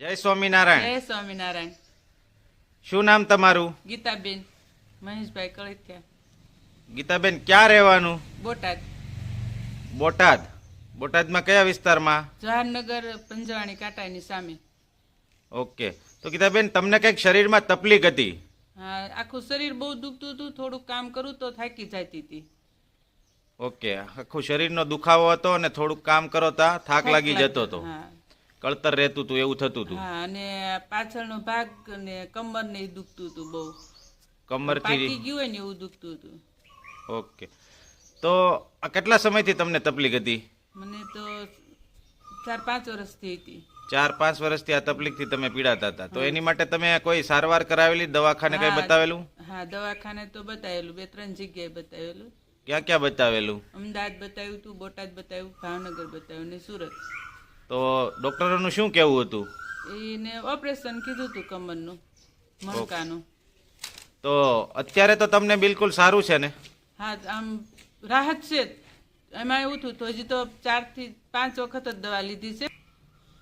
જય સ્વામિનારાયણ. જય સ્વામિનારાયણ. શું નામ તમારું? ગીતાબેન મહેશભાઈ કળથિયા ગીતાબેન ક્યાં રહેવાનું? બોટાદ. બોટાદ. બોટાદમાં કયા વિસ્તારમાં? જવાહરનગર પંજવાણી કાંટાની સામે. ઓકે. તો ગીતાબેન તમને કંઈક શરીરમાં તકલીફ હતી? હા આખું શરીર બહુ દુખતું હતું થોડુંક કામ કરું તો થાકી જતી હતી. ઓકે. આખું શરીરનો દુખાવો હતો અને થોડુંક કામ કરો તા થાક લાગી જતો હતો. હા. કળતર રહેતું હતું એવું થતું હતું? હા અને પાછળનો ભાગ ને કમર ને દુખતું હતું બહુ. કમરથી થી ગયું હોય ને એવું દુખતું હતું. ઓકે. તો આ કેટલા સમયથી તમને તકલીફ હતી? મને તો ચાર પાંચ વર્ષથી હતી. ચાર પાંચ વર્ષથી આ તકલીફથી તમે પીડાતા હતા. તો એની માટે તમે કોઈ સારવાર કરાવેલી દવાખાને કઈ બતાવેલું? હા દવાખાને તો બતાવેલું બે ત્રણ જગ્યાએ બતાવેલું. ક્યાં ક્યાં બતાવેલું? અમદાવાદ બતાવ્યું હતું બોટાદ બતાવ્યું ભાવનગર બતાવ્યું ને સુરત. તો ડોક્ટરોનું શું કહેવું હતું? એને ઓપરેશન કીધું હતું કમરનું મણકાનું. તો અત્યારે તો તમને બિલકુલ સારું છે ને? હા આમ રાહત છે એમાં એવું થયું તો હજી તો ચારથી પાંચ વખત જ દવા લીધી છે.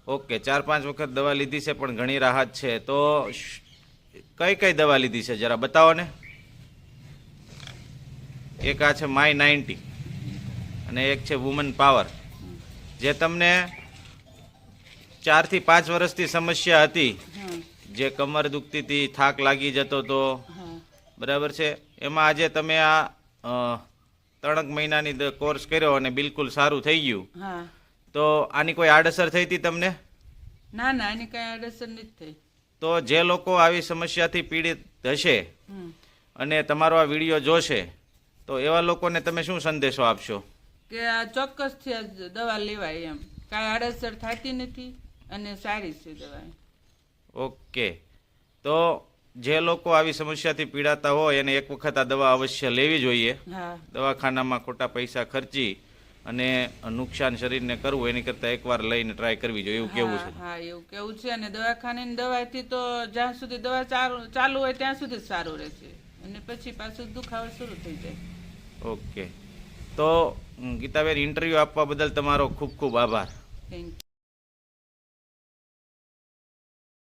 ઓકે ચાર પાંચ વખત દવા લીધી છે પણ ઘણી રાહત છે. તો કઈ કઈ દવા લીધી છે જરા બતાવો ને? એક આ છે માય નાઇન્ટી અને એક છે વુમન પાવર. જે તમને ચારથી પાંચ વર્ષથી સમસ્યા હતી. જે કમર દુખતી હતી થાક લાગી જતો હતો બરાબર છે? એમાં આજે તમે આ ત્રણક મહિનાની કોર્સ કર્યો અને બિલકુલ સારું થઈ ગયું. તો આની કોઈ આડઅસર થઈ હતી તમને? ના ના આની કઈ આડઅસર નથી થઈ. તો જે લોકો આવી સમસ્યાથી પીડિત હશે અને તમારો આ વીડિયો જોશે તો એવા લોકોને તમે શું સંદેશો આપશો? કે આ ચોક્કસથી દવા લેવાય એમ. કાંઈ આડઅસર થતી નથી. અને સારી છે દવા ઓકે. તો જે લોકો આવી સમસ્યાથી પીડાતા હોય એને એક વખત આ દવા અવશ્ય લેવી જોઈએ. દવાખાનામાં ખોટા પૈસા ખર્ચી અને નુકસાન શરીરને કરવું એની કરતાં એકવાર લઈને ટ્રાય કરવી જોઈએ એવું કેવું છે? હા એવું કેવું છે અને દવાખાનાની દવાથી તો જ્યાં સુધી દવા ચાલુ ચાલુ હોય ત્યાં સુધી સારું રહેશે અને પછી પાછું દુખાવો શરૂ થઈ જાય. ઓકે. તો ગીતાબેન ઇન્ટરવ્યૂ આપવા બદલ તમારો ખૂબ ખૂબ આભાર. Thank you